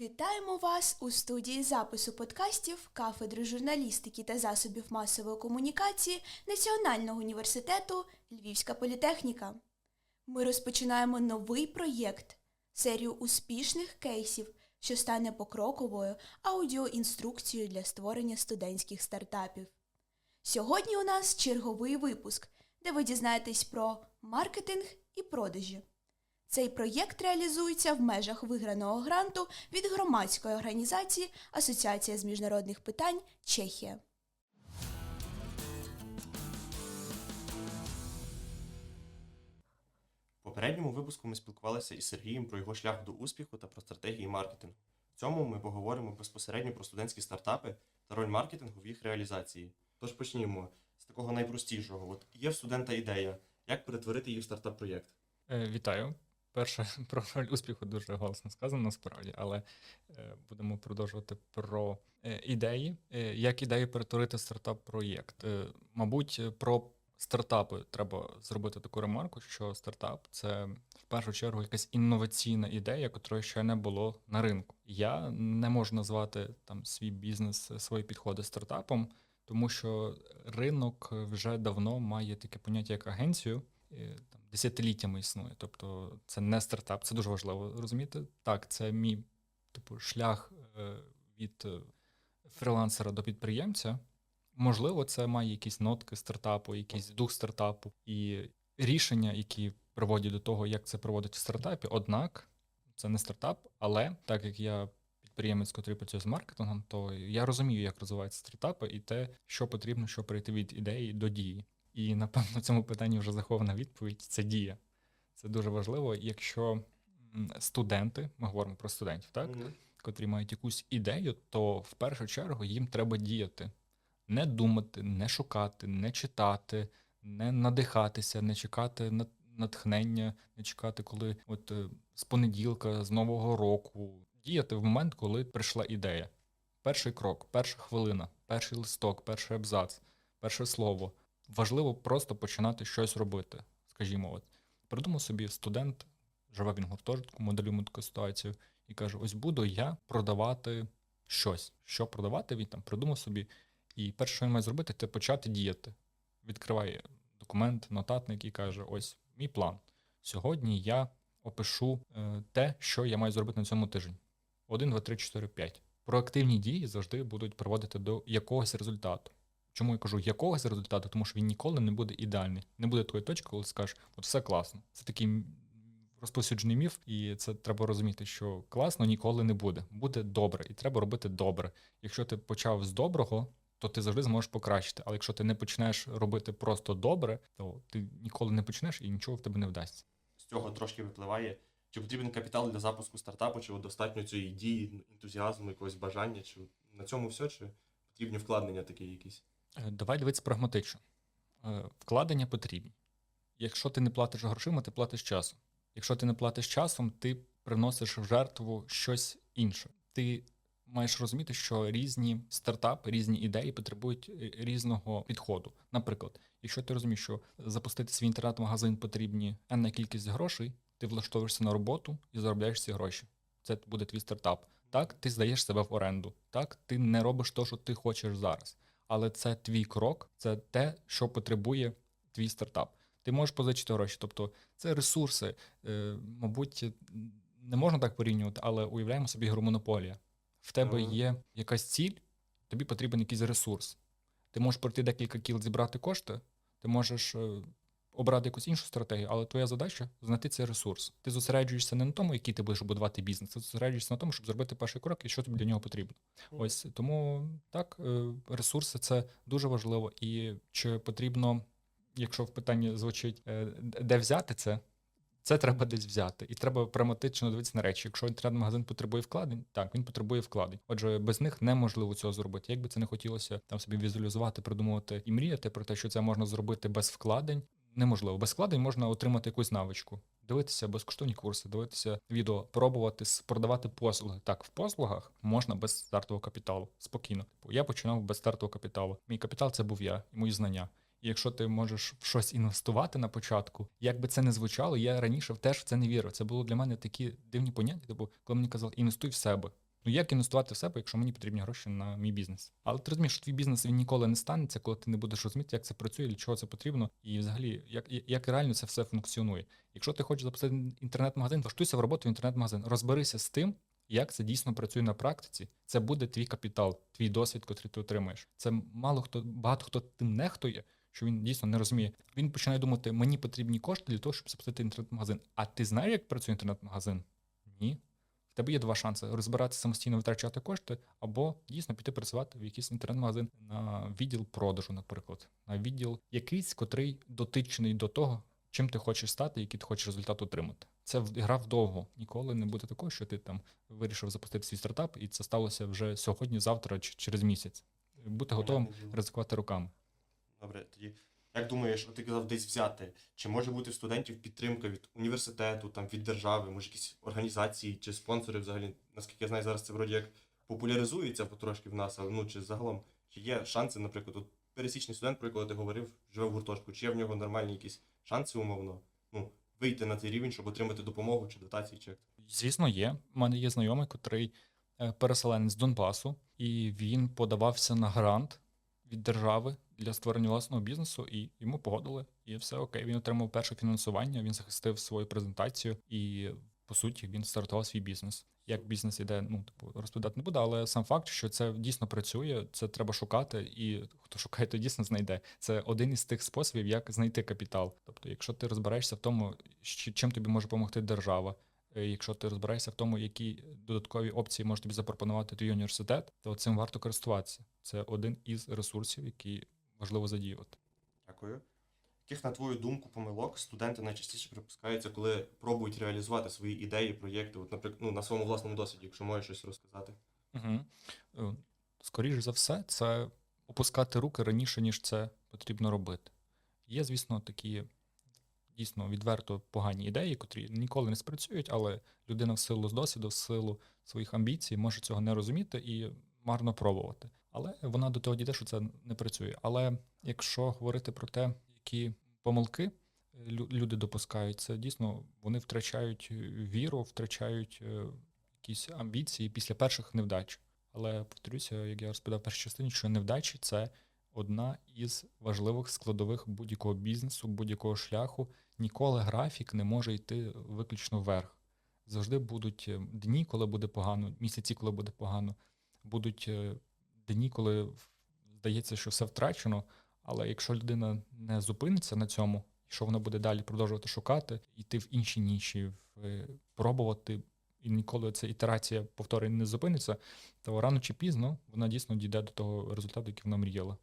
Вітаємо вас у студії запису подкастів кафедри журналістики та засобів масової комунікації Національного університету Львівська політехніка. Ми розпочинаємо новий проєкт, серію успішних кейсів, що стане покроковою аудіоінструкцією для створення студентських стартапів. Сьогодні у нас черговий випуск, де ви дізнаєтесь про маркетинг і продажі. Цей проєкт реалізується в межах виграного гранту від громадської організації Асоціація з міжнародних питань Чехія. В попередньому випуску ми спілкувалися із Сергієм про його шлях до успіху та про стратегії маркетингу. В цьому ми поговоримо безпосередньо про студентські стартапи та роль маркетингу в їх реалізації. Тож почнімо з такого найпростішого. От є в студента ідея, як перетворити її в стартап-проєкт. Е, Вітаю. Перше про роль успіху дуже голосно сказано насправді, але е, будемо продовжувати про е, ідеї. Е, Як ідею перетворити стартап-проєкт? Мабуть, про стартапи треба зробити таку ремарку, що стартап це в першу чергу якась інноваційна ідея, якої ще не було на ринку. Я не можу назвати там свій бізнес, свої підходи стартапом, тому що ринок вже давно має таке поняття як агенцію там, десятиліттями існує. Тобто це не стартап, це дуже важливо розуміти. Так, це мій типу, шлях е, від е, фрилансера до підприємця. Можливо, це має якісь нотки стартапу, якийсь дух стартапу і рішення, які приводять до того, як це проводить в стартапі. Однак це не стартап, але так як я підприємець, який працює з маркетингом, то я розумію, як розвиваються стартапи і те, що потрібно, щоб перейти від ідеї до дії. І напевно в цьому питанні вже захована відповідь це дія. Це дуже важливо, якщо студенти, ми говоримо про студентів, так, Мгм. котрі мають якусь ідею, то в першу чергу їм треба діяти. Не думати, не шукати, не читати, не надихатися, не чекати на- натхнення, не чекати, коли от е, з понеділка, з нового року, діяти в момент, коли прийшла ідея. Перший крок, перша хвилина, перший листок, перший абзац, перше слово. Важливо просто починати щось робити. Скажімо, от придумав собі студент, живе він гуртожитку, таку ситуацію, і каже: ось буду я продавати щось. Що продавати, він там придумав собі. І перше, що він має зробити, це почати діяти. Відкриває документ, нотатник і каже: Ось мій план. Сьогодні я опишу е, те, що я маю зробити на цьому тижні. 1, 2, 3, 4, 5. Проактивні дії завжди будуть приводити до якогось результату. Чому я кажу якогось результату? Тому що він ніколи не буде ідеальний. Не буде такої точки, коли скажеш, от все класно. Це такий розповсюджений міф, і це треба розуміти, що класно ніколи не буде. Буде добре, і треба робити добре. Якщо ти почав з доброго, то ти завжди зможеш покращити. Але якщо ти не почнеш робити просто добре, то ти ніколи не почнеш і нічого в тебе не вдасться. З цього трошки випливає, чи потрібен капітал для запуску стартапу, чи достатньо цієї дії, ентузіазму, якогось бажання, чи на цьому все, чи потрібні вкладення такі якісь. Е, Давай дивитися прагматично. Е, Вкладення потрібні. Якщо ти не платиш грошима, ти платиш часом. Якщо ти не платиш часом, ти приносиш в жертву щось інше. Ти маєш розуміти, що різні стартапи, різні ідеї потребують е, різного підходу. Наприклад, якщо ти розумієш, що запустити свій інтернет-магазин потрібні енна кількість грошей, ти влаштовуєшся на роботу і заробляєш ці гроші. Це буде твій стартап. Так, ти здаєш себе в оренду. Так, ти не робиш те, що ти хочеш зараз. Але це твій крок, це те, що потребує твій стартап. Ти можеш позичити гроші, тобто це ресурси. Е, мабуть, не можна так порівнювати, але уявляємо собі гру монополія. В тебе Ага. є якась ціль, тобі потрібен якийсь ресурс. Ти можеш пройти декілька кіл, зібрати кошти, ти можеш е, обрати якусь іншу стратегію, але твоя задача знайти цей ресурс. Ти зосереджуєшся не на тому, який ти будеш будувати бізнес, ти зосереджуєшся на тому, щоб зробити перший крок і що тобі для нього потрібно. Ось тому так, е, ресурси це дуже важливо. І чи потрібно, якщо в питанні звучить, е, де взяти це, це треба десь взяти. І треба прагматично дивитися на речі. Якщо інтернет-магазин потребує вкладень, так він потребує вкладень. Отже, без них неможливо цього зробити. Як би це не хотілося там собі візуалізувати, придумувати і мріяти про те, що це можна зробити без вкладень. Неможливо. Без вкладень можна отримати якусь навичку, дивитися безкоштовні курси, дивитися відео, пробувати продавати послуги. Так, в послугах можна без стартового капіталу. Спокійно. Типу, Я починав без стартового капіталу. Мій капітал це був я мої знання. І якщо ти можеш в щось інвестувати на початку, як би це не звучало, я раніше теж в це не вірив. Це було для мене такі дивні поняття. Типу, коли мені казали, інвестуй в себе. Ну як інвестувати в себе, якщо мені потрібні гроші на мій бізнес? Але ти розумієш, що твій бізнес він ніколи не станеться, коли ти не будеш розуміти, як це працює, для чого це потрібно, і взагалі, як, як реально це все функціонує. Якщо ти хочеш запустити інтернет-магазин, влаштуйся в роботу в інтернет-магазин, розберися з тим, як це дійсно працює на практиці. Це буде твій капітал, твій досвід, який ти отримаєш. Це мало хто багато хто тим нехтує, що він дійсно не розуміє. Він починає думати, мені потрібні кошти для того, щоб запустити інтернет-магазин. А ти знаєш, як працює інтернет-магазин? Ні. Тебе є два шанси: розбиратися самостійно витрачати кошти, або дійсно піти працювати в якийсь інтернет-магазин на відділ продажу, наприклад, на відділ якийсь, котрий дотичний до того, чим ти хочеш стати, який ти хочеш результат отримати. Це гра вдовго. Ніколи не буде такого, що ти там вирішив запустити свій стартап, і це сталося вже сьогодні, завтра чи через місяць. Бути готовим ризикувати руками. Добре, тоді. Як думаєш, от ти казав десь взяти? Чи може бути в студентів підтримка від університету, там від держави, може якісь організації чи спонсори взагалі? Наскільки я знаю, зараз це вроді як популяризується потрошки в нас, але ну чи загалом, чи є шанси, наприклад, от пересічний студент, про якого ти говорив, живе в гуртожку, чи є в нього нормальні якісь шанси умовно, ну, вийти на цей рівень, щоб отримати допомогу чи дотації, чи як? Звісно, є. У мене є знайомий, котрий е, переселенець з Донбасу, і він подавався на грант від держави для створення власного бізнесу, і йому погодили, і все окей. Він отримав перше фінансування, він захистив свою презентацію, і по суті він стартував свій бізнес. Як бізнес іде, ну типу розповідати не буду, але сам факт, що це дійсно працює, це треба шукати, і хто шукає, то дійсно знайде. Це один із тих способів, як знайти капітал. Тобто, якщо ти розбираєшся в тому, чим тобі може допомогти держава, Е, Якщо ти розбираєшся в тому, які додаткові опції може тобі запропонувати твій університет, то цим варто користуватися. Це один із ресурсів, який важливо задіювати. Дякую. Яких, на твою думку, помилок студенти найчастіше припускаються, коли пробують реалізувати свої ідеї, проєкти, от, наприклад, ну, на своєму власному досвіді, якщо можеш щось розказати? Угу. Скоріше за все, це опускати руки раніше, ніж це потрібно робити. Є, звісно, такі дійсно відверто погані ідеї, котрі ніколи не спрацюють, але людина в силу з досвіду, в силу своїх амбіцій може цього не розуміти і марно пробувати. Але вона до того дійде, що це не працює. Але якщо говорити про те, які помилки е, люди допускають, це дійсно вони втрачають е, віру, втрачають е, якісь амбіції після перших невдач. Але повторюся, як я розповідав в першій частині, що невдачі це одна із важливих складових будь-якого бізнесу, будь-якого шляху. Ніколи графік не може йти виключно вверх. Завжди будуть дні, коли буде погано, місяці, коли буде погано, будуть дні, коли здається, що все втрачено. Але якщо людина не зупиниться на цьому, і що вона буде далі продовжувати шукати, йти в інші ніші, е, пробувати, і ніколи ця ітерація повторень не зупиниться, то рано чи пізно вона дійсно дійде до того результату, який вона мріяла.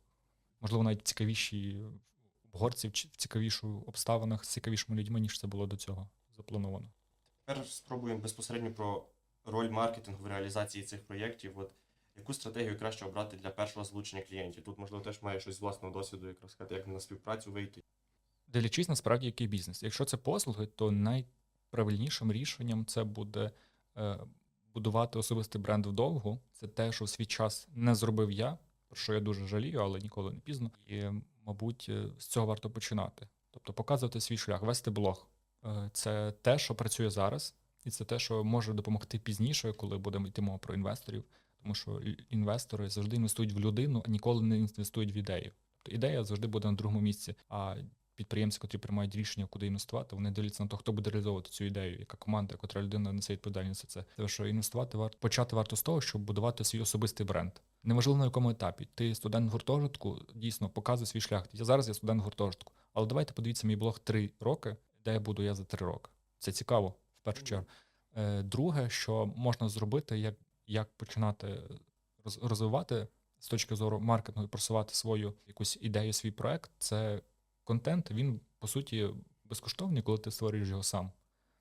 Можливо, навіть цікавіші обгорці, в цікавішу обставинах з цікавішими людьми, ніж це було до цього заплановано. Тепер спробуємо безпосередньо про роль маркетингу в реалізації цих проєктів. От яку стратегію краще обрати для першого залучення клієнтів? Тут, можливо, теж має щось з власного досвіду, як розказати, як на співпрацю вийти. Дивлячись насправді, який бізнес. Якщо це послуги, то найправильнішим рішенням це буде е, будувати особистий бренд вдовгу. Це те, що в свій час не зробив я, про що я дуже жалію, але ніколи не пізно. І, мабуть, е, з цього варто починати. Тобто показувати свій шлях, вести блог. Е, Це те, що працює зараз, і це те, що може допомогти пізніше, коли будемо йти мова про інвесторів. Тому що інвестори завжди інвестують в людину, а ніколи не інвестують в ідею. Тобто ідея завжди буде на другому місці. А підприємці, котрі приймають рішення, куди інвестувати, вони дивляться на те, хто буде реалізовувати цю ідею, яка команда, котра людина несе відповідальність за це. Тому що інвестувати варто почати варто з того, щоб будувати свій особистий бренд. Неважливо на якому етапі. Ти студент гуртожитку, дійсно показуй свій шлях. Я зараз я студент гуртожитку. Але давайте подивіться мій блог три роки, де я буду я за три роки. Це цікаво в першу чергу. Е, Друге, що можна зробити, як, як починати роз- розвивати з точки зору маркетингу просувати свою якусь ідею, свій проект, це контент. Він по суті безкоштовний, коли ти створюєш його сам.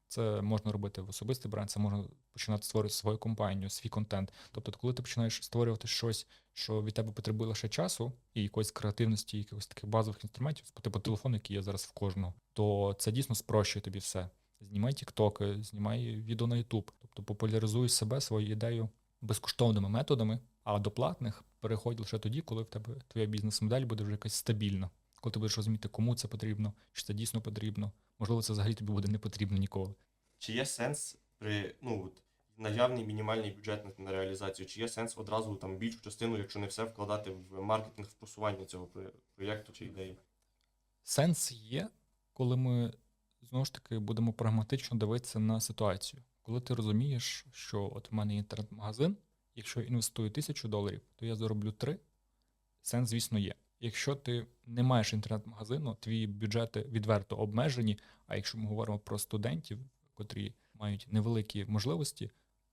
Це можна робити в особистий бренд, це можна починати створювати свою компанію, свій контент. Тобто, коли ти починаєш створювати щось, що від тебе потребує лише часу і якоїсь креативності, якихось таких базових інструментів, типу телефон, який є зараз в кожного, то це дійсно спрощує тобі все. Знімай тіктоки, знімай відео на Ютуб, тобто популяризуй себе, свою ідею безкоштовними методами, а до платних переходь лише тоді, коли в тебе твоя бізнес-модель буде вже якась стабільна. Коли ти будеш розуміти, кому це потрібно, чи це дійсно потрібно. Можливо, це взагалі тобі буде не потрібно ніколи. Чи є сенс при ну от наявний мінімальний бюджет на- на реалізацію, чи є сенс одразу там більшу частину, якщо не все, вкладати в маркетинг, в просування цього проєкту чи ідеї? Сенс є, коли ми знову ж таки будемо прагматично дивитися на ситуацію. Коли ти розумієш, що от в мене інтернет-магазин, якщо я інвестую тисячу доларів, то я зароблю три. Сенс, звісно, є. Якщо ти не маєш інтернет-магазину, твої бюджети відверто обмежені. А якщо ми говоримо про студентів, котрі мають невеликі можливості,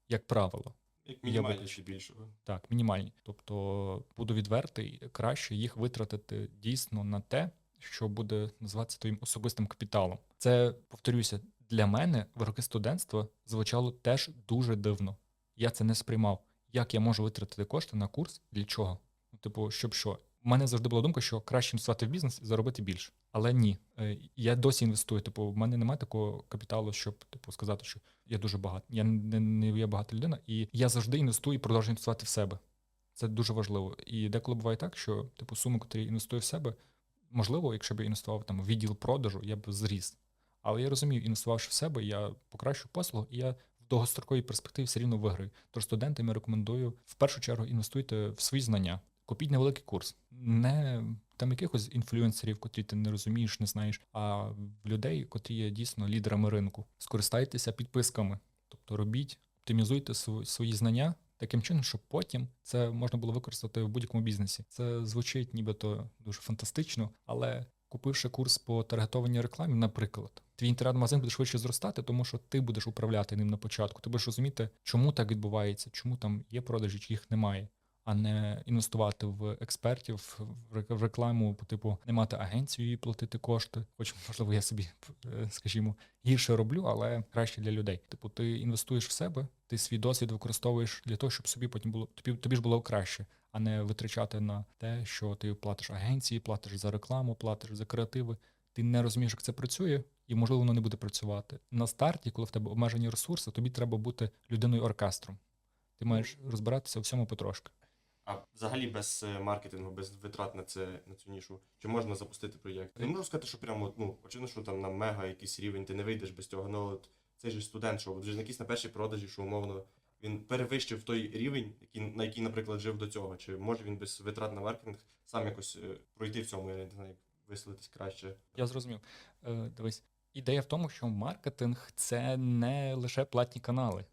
як правило, Як мінімальніше виключу. більшого. так, мінімальні. Тобто, буду відвертий, краще їх витратити дійсно на те, що буде називатися твоїм особистим капіталом. Це, повторюся, для мене в роки студентства звучало теж дуже дивно. Я це не сприймав. Як я можу витратити кошти на курс? Для чого? Ну, типу, щоб що? У мене завжди була думка, що краще інвестувати в бізнес і заробити більше. Але ні, Е, я досі інвестую. Типу, в мене немає такого капіталу, щоб типу сказати, що я дуже багатий. Я не, не є багата людина, і я завжди інвестую і продовжую інвестувати в себе. Це дуже важливо. І деколи буває так, що типу суми, котрі інвестую в себе, можливо, якщо б я інвестував там в відділ продажу, я б зріс. Але я розумію, інвестувавши в себе, я покращу послугу, і я в довгостроковій перспективі все рівно виграю. Тож студентам я рекомендую в першу чергу інвестуйте в свої знання. Купіть невеликий курс, не там якихось інфлюенсерів, котрі ти не розумієш, не знаєш, а людей, котрі є дійсно лідерами ринку. Скористайтеся підписками, тобто робіть, оптимізуйте свої знання таким чином, щоб потім це можна було використати в будь-якому бізнесі. Це звучить нібито дуже фантастично, але купивши курс по таргетованій рекламі, наприклад, твій інтернет-магазин буде швидше зростати, тому що ти будеш управляти ним на початку. Ти будеш розуміти, чому так відбувається, чому там є продажі, чи їх немає. А не інвестувати в експертів, в рек- рекламу, по типу не мати агенцію і платити кошти. Хоч можливо, я собі, е, скажімо, гірше роблю, але краще для людей. Типу, ти інвестуєш в себе, ти свій досвід використовуєш для того, щоб собі потім було тобі, тобі ж було краще, а не витрачати на те, що ти платиш агенції, платиш за рекламу, платиш за креативи. Ти не розумієш, як це працює, і можливо воно не буде працювати. На старті, коли в тебе обмежені ресурси, тобі треба бути людиною оркестром. Ти маєш розбиратися у всьому потрошки. А взагалі без е, маркетингу, без витрат на це на цю нішу, чи можна запустити проєкт? Не можу сказати, що прямо ну очевидно, що там на мега якийсь рівень ти не вийдеш без цього. Ну от цей же студент, що вже якийсь на першій продажі, що умовно він перевищив той рівень, який на який, наприклад, жив до цього. Чи може він без витрат на маркетинг сам якось е, пройти в цьому? Я не знаю, як висловитись краще. Я зрозумів. Е, дивись, ідея в тому, що маркетинг це не лише платні канали.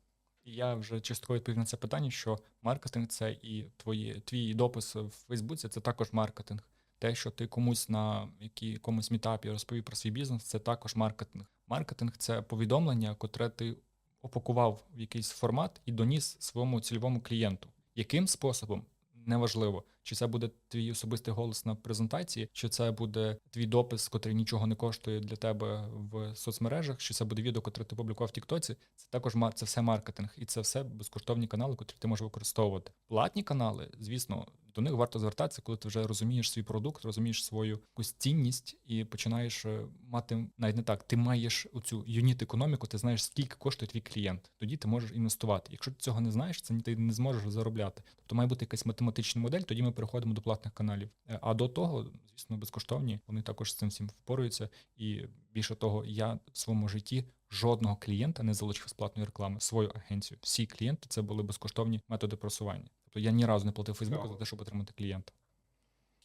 І я вже частково відповів на це питання, що маркетинг це і твої, твій допис в Фейсбуці, це також маркетинг. Те, що ти комусь на якомусь мітапі розповів про свій бізнес, це також маркетинг. Маркетинг це повідомлення, котре ти опакував в якийсь формат і доніс своєму цільовому клієнту. Яким способом? Неважливо, чи це буде твій особистий голос на презентації, чи це буде твій допис, котрий нічого не коштує для тебе в соцмережах, чи це буде відео, котре ти публікував в Тіктоці. Це також це все маркетинг, і це все безкоштовні канали, котрі ти можеш використовувати. Платні канали, звісно, до них варто звертатися, коли ти вже розумієш свій продукт, розумієш свою якусь цінність і починаєш е, мати навіть не так. Ти маєш оцю юніт економіку, ти знаєш, скільки коштує твій клієнт. Тоді ти можеш інвестувати. Якщо ти цього не знаєш, це ти не зможеш заробляти. Тобто має бути якась математична модель, тоді ми переходимо до платних каналів. Е, А до того, звісно, безкоштовні. Вони також з цим всім впораються. І більше того, я в своєму житті жодного клієнта не залучив з платної реклами свою агенцію. Всі клієнти це були безкоштовні методи просування. Тобто я ні разу не платив Фейсбуку за те, щоб отримати клієнта.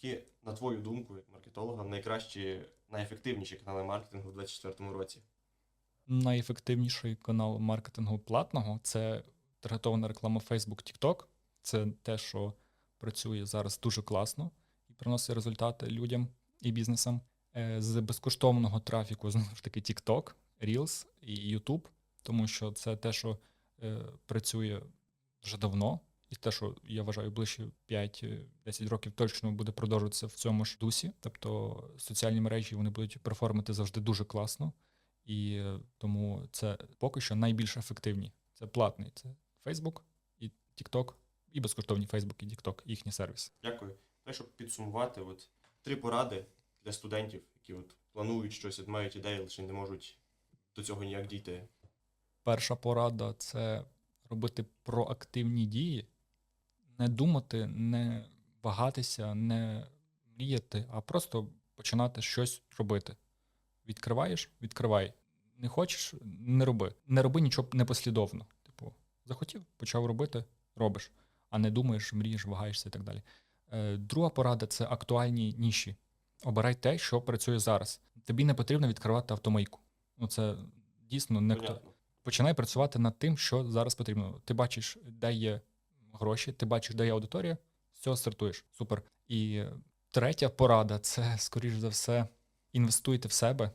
Які, на твою думку, як маркетолога, найкращі, найефективніші канали маркетингу в 2024 році? Найефективніший канал маркетингу платного це таргетована реклама Facebook, TikTok. Це те, що працює зараз дуже класно і приносить результати людям і бізнесам. Е, З безкоштовного трафіку знову ж таки TikTok, Reels і YouTube, тому що це те, що е, працює вже давно, і те, що я вважаю, ближче 5-10 років точно буде продовжуватися в цьому ж дусі. Тобто соціальні мережі вони будуть перформити завжди дуже класно. І е, тому це поки що найбільш ефективні. Це платний, це Facebook і TikTok, і безкоштовні Facebook і TikTok, їхні сервіси. Дякую. Те, щоб підсумувати, от три поради для студентів, які от планують щось, от мають ідеї, лише не можуть до цього ніяк дійти. Перша порада це робити проактивні дії, не думати, не вагатися, не мріяти, а просто починати щось робити. Відкриваєш, відкривай. Не хочеш, не роби. Не роби нічого непослідовно. Типу, захотів, почав робити, робиш, а не думаєш, мрієш, вагаєшся і так далі. Е, Друга порада це актуальні ніші. Обирай те, що працює зараз. Тобі не потрібно відкривати автомийку. Ну, це дійсно не Понятно. починай працювати над тим, що зараз потрібно. Ти бачиш, де є гроші, ти бачиш, де є аудиторія, з цього стартуєш. Супер. І третя порада це, скоріш за все, інвестуйте в себе,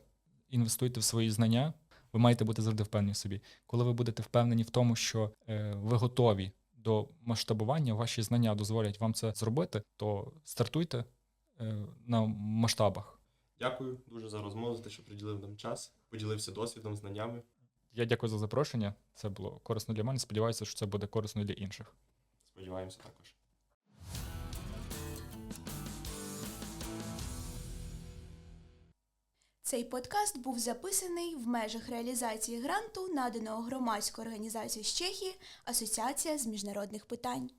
інвестуйте в свої знання. Ви маєте бути завжди впевнені в собі. Коли ви будете впевнені в тому, що е, ви готові до масштабування, ваші знання дозволять вам це зробити, то стартуйте е, на масштабах. Дякую дуже за розмову, за те, що приділив нам час, поділився досвідом, знаннями. Я дякую за запрошення. Це було корисно для мене. Сподіваюся, що це буде корисно для інших. Сподіваємося також. Цей подкаст був записаний в межах реалізації гранту, наданого громадською організацією з Чехії Асоціація з міжнародних питань.